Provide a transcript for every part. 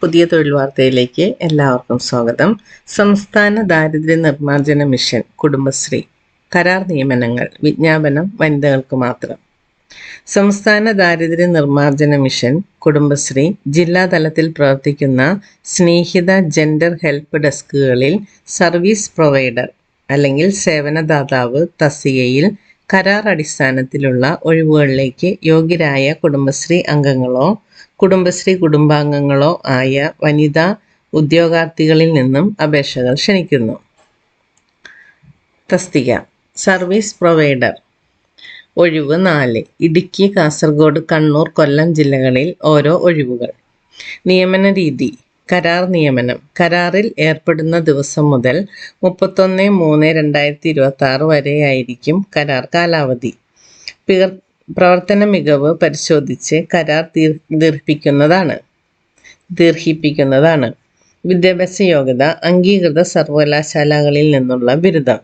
പുതിയ തൊഴിൽ വാർത്തയിലേക്ക് എല്ലാവർക്കും സ്വാഗതം. സംസ്ഥാന ദാരിദ്ര്യ നിർമ്മാർജന മിഷൻ കുടുംബശ്രീ കരാർ നിയമനങ്ങൾ വിജ്ഞാപനം വനിതകൾക്ക് മാത്രം. സംസ്ഥാന ദാരിദ്ര്യ നിർമ്മാർജന മിഷൻ കുടുംബശ്രീ ജില്ലാ തലത്തിൽ പ്രവർത്തിക്കുന്ന സ്നേഹിത ജെൻഡർ ഹെൽപ്പ് ഡെസ്കുകളിൽ സർവീസ് പ്രൊവൈഡർ അല്ലെങ്കിൽ സേവനദാതാവ് തസ്തികയിൽ കരാർ അടിസ്ഥാനത്തിലുള്ള ഒഴിവുകളിലേക്ക് യോഗ്യരായ കുടുംബശ്രീ അംഗങ്ങളോ കുടുംബശ്രീ കുടുംബാംഗങ്ങളോ ആയ വനിതാ ഉദ്യോഗാർത്ഥികളിൽ നിന്നും അപേക്ഷകൾ ക്ഷണിക്കുന്നു. തസ്തിക സർവീസ് പ്രൊവൈഡർ ഒഴിവ് നാല് ഇടുക്കി കാസർഗോഡ് കണ്ണൂർ കൊല്ലം ജില്ലകളിൽ ഓരോ ഒഴിവുകൾ. നിയമന രീതി കരാർ നിയമനം കരാറിൽ ഏർപ്പെടുന്ന ദിവസം മുതൽ മുപ്പത്തൊന്ന് മൂന്ന് രണ്ടായിരത്തി ഇരുപത്തി ആറ് വരെയായിരിക്കും കരാർ കാലാവധി. പ്രവർത്തന മികവ് പരിശോധിച്ച് കരാർ ദീർ ദീർഘിപ്പിക്കുന്നതാണ് ദീർഘിപ്പിക്കുന്നതാണ് വിദ്യാഭ്യാസ യോഗ്യത അംഗീകൃത സർവകലാശാലകളിൽ നിന്നുള്ള ബിരുദം.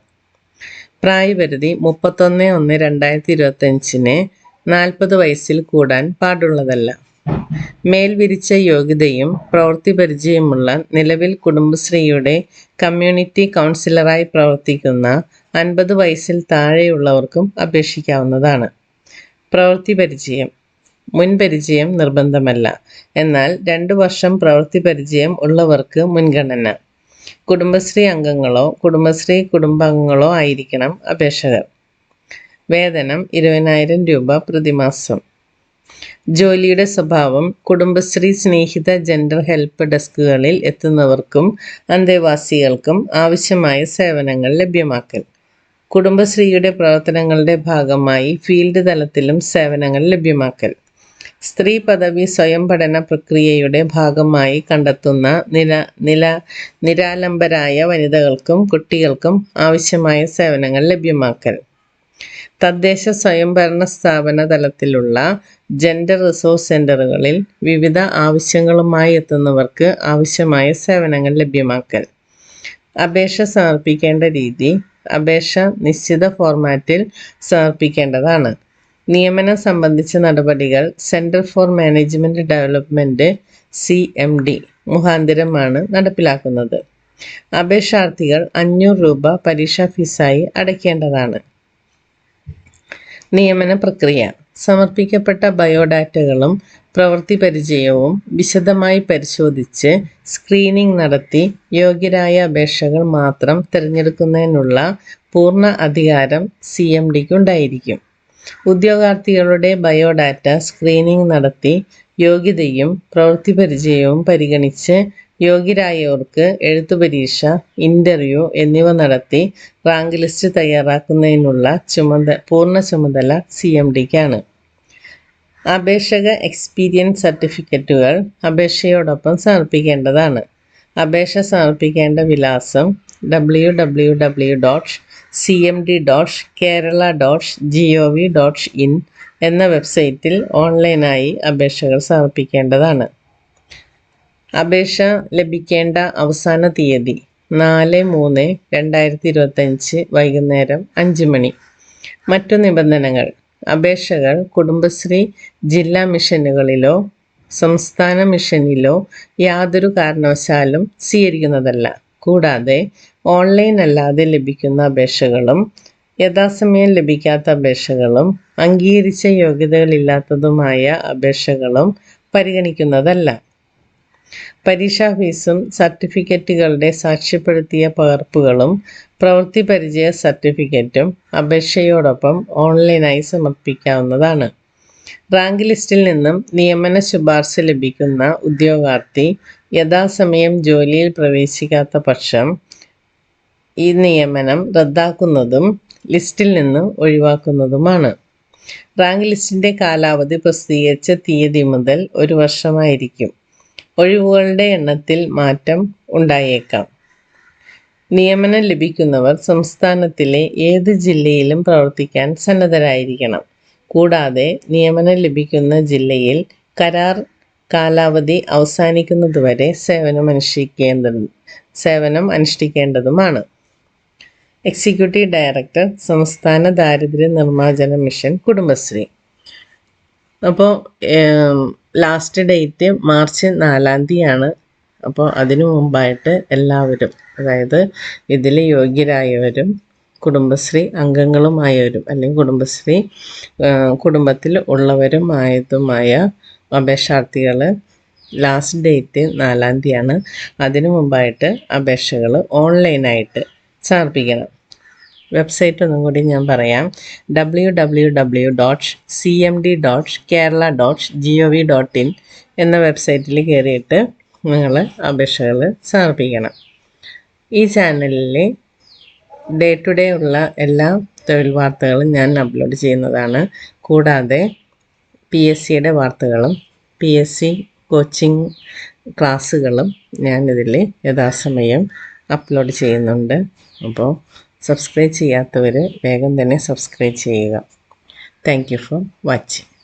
പ്രായപരിധി മുപ്പത്തൊന്ന് ഒന്ന് രണ്ടായിരത്തി ഇരുപത്തഞ്ചിന് നാൽപ്പത് വയസ്സിൽ കൂടാൻ പാടുള്ളതല്ല. മേൽവിരിച്ച യോഗ്യതയും പ്രവൃത്തി പരിചയമുള്ള നിലവിൽ കുടുംബശ്രീയുടെ കമ്മ്യൂണിറ്റി കൗൺസിലറായി പ്രവർത്തിക്കുന്ന അൻപത് വയസ്സിൽ താഴെയുള്ളവർക്കും അപേക്ഷിക്കാവുന്നതാണ്. പ്രവൃത്തി പരിചയം. മുൻ പരിചയം നിർബന്ധമല്ല. എന്നാൽ രണ്ട് വർഷം പ്രവൃത്തി പരിചയം ഉള്ളവർക്ക് മുൻഗണന. കുടുംബശ്രീ അംഗങ്ങളോ കുടുംബശ്രീ കുടുംബാംഗങ്ങളോ ആയിരിക്കണം അപേക്ഷകർ. വേതനം ഇരുപതിനായിരം രൂപ പ്രതിമാസം. ജോലിയുടെ സ്വഭാവം കുടുംബശ്രീ സ്നേഹിത ജെൻഡർ ഹെൽപ്പ് ഡെസ്കുകളിൽ എത്തുന്നവർക്കും അന്തേവാസികൾക്കും ആവശ്യമായ സേവനങ്ങൾ ലഭ്യമാക്കൽ. കുടുംബശ്രീയുടെ പ്രവർത്തനങ്ങളുടെ ഭാഗമായി ഫീൽഡ് തലത്തിലും സേവനങ്ങൾ ലഭ്യമാക്കൽ. സ്ത്രീ പദവി സ്വയം പഠന പ്രക്രിയയുടെ ഭാഗമായി കണ്ടെത്തുന്ന നില നില നിരാലംബരായ വനിതകൾക്കും കുട്ടികൾക്കും ആവശ്യമായ സേവനങ്ങൾ ലഭ്യമാക്കൽ. തദ്ദേശ സ്വയംഭരണ സ്ഥാപന തലത്തിലുള്ള ജെൻഡർ റിസോഴ്സ് സെന്ററുകളിൽ വിവിധ ആവശ്യങ്ങളുമായി എത്തുന്നവർക്ക് ആവശ്യമായ സേവനങ്ങൾ ലഭ്യമാക്കൽ. അപേക്ഷ സമർപ്പിക്കേണ്ട രീതി അപേക്ഷ നിശ്ചിത ഫോർമാറ്റിൽ സമർപ്പിക്കേണ്ടതാണ്. നിയമനം സംബന്ധിച്ച നടപടികൾ centre for management development C M D മുഖാന്തിരമാണ് നടപ്പിലാക്കുന്നത്. അപേക്ഷാർത്ഥികൾ അഞ്ഞൂറ് രൂപ പരീക്ഷാ ഫീസായി അടയ്ക്കേണ്ടതാണ്. നിയമന പ്രക്രിയ. സമർപ്പിക്കപ്പെട്ട ബയോഡാറ്റകളും പ്രവൃത്തി പരിചയവും വിശദമായി പരിശോധിച്ച് സ്ക്രീനിംഗ് നടത്തി യോഗ്യരായ അപേക്ഷകൾ മാത്രം തിരഞ്ഞെടുക്കുന്നതിനുള്ള പൂർണ അധികാരം സി എം ഡിക്ക് ഉണ്ടായിരിക്കും ഉദ്യോഗാർത്ഥികളുടെ ബയോഡാറ്റ സ്ക്രീനിംഗ് നടത്തി യോഗ്യതയും പ്രവൃത്തി പരിചയവും പരിഗണിച്ച് യോഗ്യരായവർക്ക് എഴുത്തു പരീക്ഷ ഇന്റർവ്യൂ എന്നിവ നടത്തി റാങ്ക് ലിസ്റ്റ് തയ്യാറാക്കുന്നതിനുള്ള ചുമത പൂർണ ചുമതല സി എം ഡിക്കാണ്. അപേക്ഷക എക്സ്പീരിയൻസ് സർട്ടിഫിക്കറ്റുകൾ അപേക്ഷയോടൊപ്പം സമർപ്പിക്കേണ്ടതാണ്. അപേക്ഷ സമർപ്പിക്കേണ്ട വിലാസം W W W dot C M D dot Kerala dot G O V dot in എന്ന വെബ്സൈറ്റിൽ ഓൺലൈനായി അപേക്ഷകൾ സമർപ്പിക്കേണ്ടതാണ്. അപേക്ഷ ലഭിക്കേണ്ട അവസാന തീയതി നാല് മൂന്ന് രണ്ടായിരത്തി ഇരുപത്തഞ്ച് വൈകുന്നേരം അഞ്ച് മണി. മറ്റു നിബന്ധനകൾ. അപേക്ഷകൾ കുടുംബശ്രീ ജില്ലാ മിഷനുകളിലോ സംസ്ഥാന മിഷനിലോ യാതൊരു കാരണവശാലും സ്വീകരിക്കുന്നതല്ല. കൂടാതെ ഓൺലൈൻ അല്ലാതെ ലഭിക്കുന്ന അപേക്ഷകളും യഥാസമയം ലഭിക്കാത്ത അപേക്ഷകളും അംഗീകരിച്ച യോഗ്യതകളില്ലാത്തതുമായ അപേക്ഷകളും പരിഗണിക്കുന്നതല്ല. പരീക്ഷാ ഫീസും സർട്ടിഫിക്കറ്റുകളുടെ സാക്ഷ്യപ്പെടുത്തിയ പകർപ്പുകളും പ്രവൃത്തി പരിചയ സർട്ടിഫിക്കറ്റും അപേക്ഷയോടൊപ്പം ഓൺലൈനായി സമർപ്പിക്കാവുന്നതാണ്. റാങ്ക് ലിസ്റ്റിൽ നിന്നും നിയമന ശുപാർശ ലഭിക്കുന്ന ഉദ്യോഗാർത്ഥി യഥാസമയം ജോലിയിൽ പ്രവേശിക്കാത്ത പക്ഷം ഈ നിയമനം റദ്ദാക്കുന്നതും ലിസ്റ്റിൽ നിന്ന് ഒഴിവാക്കുന്നതുമാണ്. റാങ്ക് ലിസ്റ്റിന്റെ കാലാവധി പ്രസിദ്ധീകരിച്ച തീയതി മുതൽ ഒരു വർഷമായിരിക്കും. ഒഴിവുകളുടെ എണ്ണത്തിൽ മാറ്റം ഉണ്ടായേക്കാം. നിയമനം ലഭിക്കുന്നവർ സംസ്ഥാനത്തിലെ ഏത് ജില്ലയിലും പ്രവർത്തിക്കാൻ സന്നദ്ധരായിരിക്കണം. കൂടാതെ നിയമനം ലഭിക്കുന്ന ജില്ലയിൽ കരാർ കാലാവധി അവസാനിക്കുന്നതുവരെ സേവനം അനുഷ്ഠിക്കേണ്ടതും സേവനം അനുഷ്ഠിക്കേണ്ടതുമാണ്. എക്സിക്യൂട്ടീവ് ഡയറക്ടർ സംസ്ഥാന ദാരിദ്ര്യ നിർമ്മാർജന മിഷൻ കുടുംബശ്രീ. അപ്പോൾ ലാസ്റ്റ് ഡേറ്റ് മാർച്ച് നാലാം തീയതിയാണ്. അപ്പോൾ അതിനു മുമ്പായിട്ട് എല്ലാവരും അതായത് ഇതിൽ യോഗ്യരായവരും കുടുംബശ്രീ അംഗങ്ങളുമായവരും അല്ലെങ്കിൽ കുടുംബശ്രീ കുടുംബത്തിൽ ഉള്ളവരുമായതുമായ അപേക്ഷാർത്ഥികൾ ലാസ്റ്റ് ഡേറ്റ് നാലാം തീയതിയാണ്. അതിനു മുമ്പായിട്ട് അപേക്ഷകൾ ഓൺലൈനായിട്ട് സമർപ്പിക്കണം. വെബ്സൈറ്റ് ഒന്നും കൂടി ഞാൻ പറയാം. W W W dot C M D dot Kerala dot G O V dot in എന്ന വെബ്സൈറ്റിൽ കയറിയിട്ട് നിങ്ങൾ അപേക്ഷകൾ സമർപ്പിക്കണം. ഈ ചാനലിൽ ഡേ ടു ഡേ ഉള്ള എല്ലാ തൊഴിൽ വാർത്തകളും ഞാൻ അപ്ലോഡ് ചെയ്യുന്നതാണ്. കൂടാതെ പി എസ് സിയുടെ വാർത്തകളും പി എസ് സി കോച്ചിങ് ക്ലാസ്സുകളും ഞാനിതിൽ യഥാസമയം അപ്ലോഡ് ചെയ്യുന്നുണ്ട്. അപ്പോൾ സബ്സ്ക്രൈബ് ചെയ്യാത്തവർ വേഗം തന്നെ സബ്സ്ക്രൈബ് ചെയ്യുക. Thank you for watching